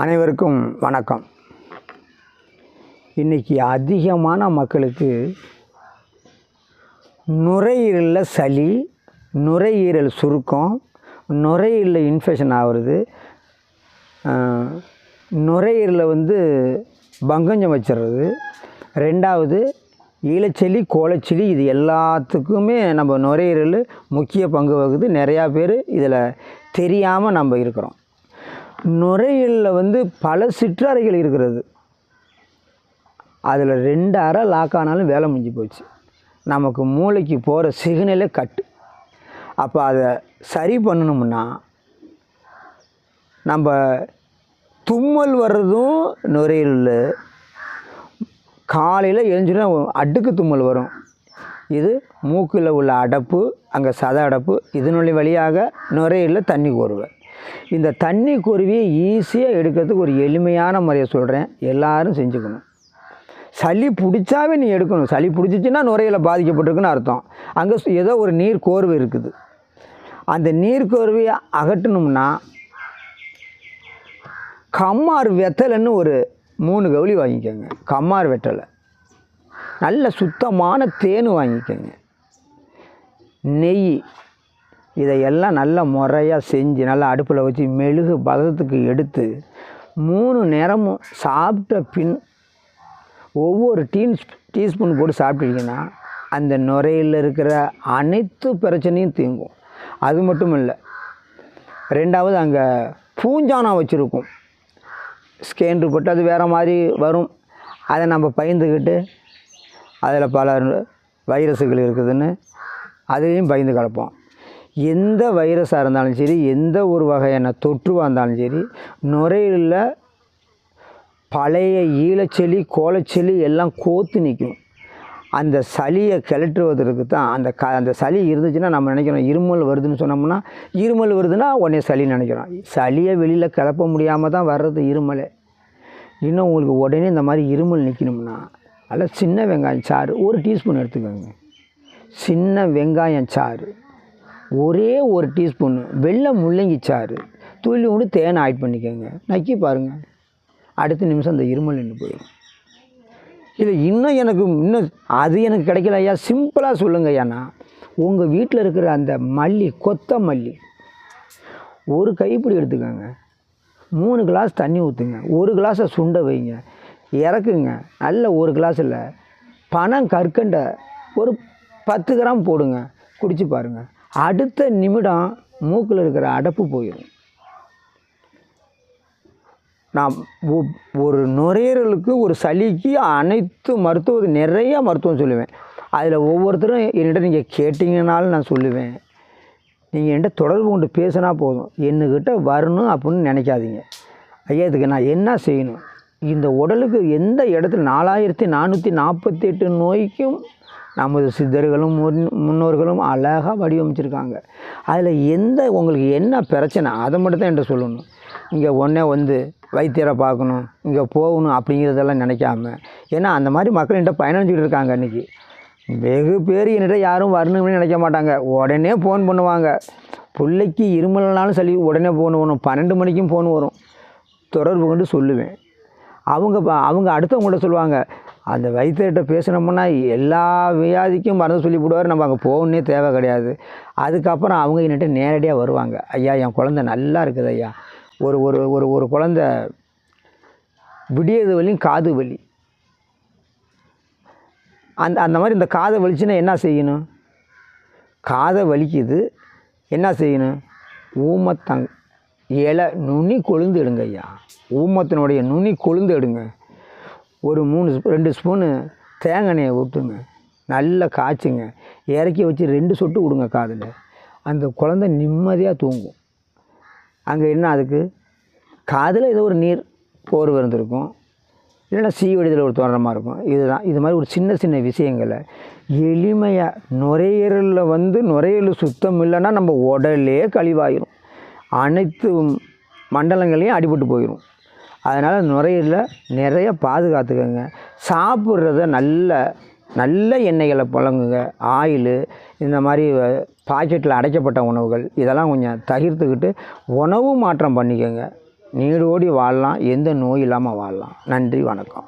அனைவருக்கும் வணக்கம். இன்றைக்கி அதிகமான மக்களுக்கு நுரையீரலில் சளி நுரையீரல் சுருக்கம் நுரையீரலில் இன்ஃபெக்ஷன் ஆகுறது நுரையீரலில் வந்து பங்கஞ்சம் வச்சிடுறது. ரெண்டாவது ஈழச்செலி கோலச்செலி இது எல்லாத்துக்குமே நம்ம நுரையீரல் முக்கிய பங்கு வகுது. நிறையா பேர் இதில் தெரியாமல் நம்ம இருக்கிறோம். நுரையீரலில் வந்து பல சிற்றறைகள் இருக்கிறது. அதில் ரெண்டு அறை லாக் ஆனாலும் வேலை முடிஞ்சு போச்சு. நமக்கு மூளைக்கு போகிற சிக்னலே கட்டு. அப்போ அதை சரி பண்ணணும்னா நம்ம தும்மல் வர்றதும் நுரையீரல். காலையில் எழுஞ்சுனா அடுக்கு தும்மல் வரும். இது மூக்கில் உள்ள அடப்பு அங்கே சத அடப்பு இதனுடைய வழியாக நுரையீரலில் தண்ணி கோருவேன். இந்த தண்ணி குருவியை ஈஸியாக எடுக்கிறதுக்கு ஒரு எளிமையான முறையை சொல்கிறேன் எல்லாரும் செஞ்சுக்கணும். சளி பிடிச்சாவே நீ எடுக்கணும். சளி பிடிச்சிச்சின்னா நுரையில் பாதிக்கப்பட்டிருக்குன்னு அர்த்தம். அங்கே ஏதோ ஒரு நீர் கோர்வை இருக்குது. அந்த நீர் கோர்வையை அகட்டணும்னா கம்மார் வெத்தலைன்னு ஒரு மூணு கவுளி வாங்கிக்கோங்க. கம்மார் வெத்தலை. நல்ல சுத்தமான தேன் வாங்கிக்கோங்க. நெய் இதையெல்லாம் நல்லா முறையாக செஞ்சு நல்லா அடுப்பில் வச்சு மெழுகு பதத்துக்கு எடுத்து மூணு நேரமும் சாப்பிட்ட பின் ஒவ்வொரு டீன் டீஸ்பூன் போட்டு சாப்பிட்டீங்கன்னா அந்த நுரையில் இருக்கிற அனைத்து பிரச்சனையும் தீங்கும். அது மட்டும் இல்லை ரெண்டாவது அங்கே பூஞ்சானம் வச்சுருக்கும். ஸ்கேன் போட்டு அது வேறு மாதிரி வரும். அதை நம்ம பயந்துக்கிட்டு அதில் பல வைரஸுகள் இருக்குதுன்னு அதையும் பயந்து கிடப்போம் எந்த வைரஸாக இருந்தாலும் சரி எந்த ஒரு வகையான தொற்றுவாக இருந்தாலும் சரி நுரையீரலில் பழைய ஈழச்செளி கோலச்செளி எல்லாம் கோத்து நிற்கும் அந்த சளியை கிளற்றுவதற்கு தான் அந்த க அந்த சளி இருந்துச்சுன்னா நம்ம நினைக்கிறோம் இருமல் வருதுன்னு சொன்னோம்னா இருமல் வருதுன்னா உடனே சளி நினைக்கிறோம். சளியை வெளியில் கிளப்ப முடியாமல் தான் வர்றது இருமல். இன்னும் உங்களுக்கு உடனே இந்த மாதிரி இருமல் நிற்கணும்னா அதில் சின்ன வெங்காயம் சாறு ஒரு டீஸ்பூன் எடுத்துக்கோங்க. சின்ன வெங்காயம் சாறு. ஒரே ஒரு டீஸ்பூன் வெள்ளை முள்ளங்கி சாறு. துள்ளி விட்டு தேனை ஆட் பண்ணிக்கோங்க. நக்கி பாருங்கள் அடுத்த நிமிஷம் அந்த இருமல் நின்று போயிடும். இது இன்னும் எனக்கு இன்னும் அது எனக்கு கிடைக்கல ஐயா. சிம்பிளாக சொல்லுங்க ஐயாண்ணா உங்கள் வீட்டில் இருக்கிற அந்த மல்லி கொத்தமல்லி ஒரு கைப்பிடி எடுத்துக்கோங்க. மூணு கிளாஸ் தண்ணி ஊற்றுங்க ஒரு கிளாஸை சுண்ட வைங்க. இறக்குங்க. நல்ல ஒரு கிளாஸில் பணம் கற்கண்டை ஒரு பத்து கிராம் போடுங்க. குடிச்சு பாருங்கள் அடுத்த நிமிடம் மூக்கில் இருக்கிற அடப்பு போயிடும் நான் ஒ- ஒரு நுரையீரலுக்கு ஒரு சளிக்கு அனைத்து மருத்துவ நிறைய மருத்துவம் சொல்லுவேன். அதில் ஒவ்வொருத்தரும் என்கிட்ட நீங்கள் கேட்டிங்கனாலும் நான் சொல்லுவேன். நீங்கள் என்கிட்ட தொடர்பு கொண்டு பேசினா போதும். என்னக்கிட்ட வரணும் அப்படின்னு நினைக்காதீங்க. ஐயா இதுக்கு நான் என்ன செய்யணும்? இந்த உடலுக்கு எந்த இடத்துல நாலாயிரத்தி நானூற்றி நாற்பத்தி எட்டு நோய்க்கும் நமது சித்தர்களும் முன் முன்னோர்களும் அழகாக வடிவமைச்சிருக்காங்க. அதில் எந்த உங்களுக்கு என்ன பிரச்சனை அதை மட்டும் தான் என்கிட்ட சொல்லணும். இங்கே உடனே வந்து வைத்தியரை பார்க்கணும் இங்கே போகணும் அப்படிங்கிறதெல்லாம் நினைக்காம. ஏன்னா அந்த மாதிரி மக்கள் என்கிட்ட பயணிச்சுக்கிட்டு இருக்காங்க இன்றைக்கி வெகு பேர் என்கிட்ட யாரும் வரணும்னு நினைக்க மாட்டாங்க. உடனே ஃபோன் பண்ணுவாங்க. பிள்ளைக்கு இருமல்னாலும் சளி உடனே ஃபோன் வரும். பன்னெண்டு மணிக்கும் ஃபோன் வரும். தொடர்பு கொண்டு சொல்லுவேன். அவங்க அவங்க அடுத்தவங்கள்ட்ட சொல்லுவாங்க. அந்த வைத்தியர்கிட்ட பேசினோம்னா எல்லா வியாதிக்கும் மருந்து சொல்லி போடுவார். நம்ம அங்கே போகணுன்னே தேவை கிடையாது. அதுக்கப்புறம் அவங்க என்கிட்ட நேரடியாக வருவாங்க. ஐயா என் குழந்த நல்லா இருக்குது ஐயா. ஒரு ஒரு ஒரு ஒரு குழந்த விடியது வலியும் காது வலி. அந்த அந்த மாதிரி இந்த காதை வலிச்சுன்னா என்ன செய்யணும்? காதை வலிக்குது. என்ன செய்யணும்? ஊமத்தங் இலை நுனி கொழுந்து எடுங்க ஐயா. ஊமத்தினுடைய நுனி கொழுந்து எடுங்க. ஒரு மூணு ஸ்பூ- ரெண்டு ஸ்பூனு தேங்காய் எண்ணெயை ஊற்றுங்க நல்லா காய்ச்சுங்க. இறக்கி வச்சு ரெண்டு சொட்டு விடுங்க காதில். அந்த குழந்தை நிம்மதியாக தூங்கும். அங்கே என்ன அதுக்கு? காதில் ஏதோ ஒரு நீர் போர் இருந்திருக்கும் இல்லைன்னா சீவடிதில் ஒரு தோரணமாக இருக்கும். இதுதான். இது மாதிரி ஒரு சின்ன சின்ன விஷயங்களை. எளிமையாக நுரையீரலில் வந்து நுரையீரல் சுத்தம் இல்லைன்னா நம்ம உடலே கழிவாயிரும். அனைத்து மண்டலங்களையும் அடிபட்டு போயிடும் அதனால் நுரையீரலில் நிறைய பாதுகாத்துக்கோங்க. சாப்பிட்றத நல்ல நல்ல எண்ணெய்களை புழங்குங்க. ஆயிலு இந்த மாதிரி பாக்கெட்டில் அடைக்கப்பட்ட உணவுகள் இதெல்லாம் கொஞ்சம் தவிர்த்துக்கிட்டு உணவு மாற்றம் பண்ணிக்கோங்க. நீடோடி வாழலாம் எந்த நோய் இல்லாமல் வாழலாம். நன்றி வணக்கம்.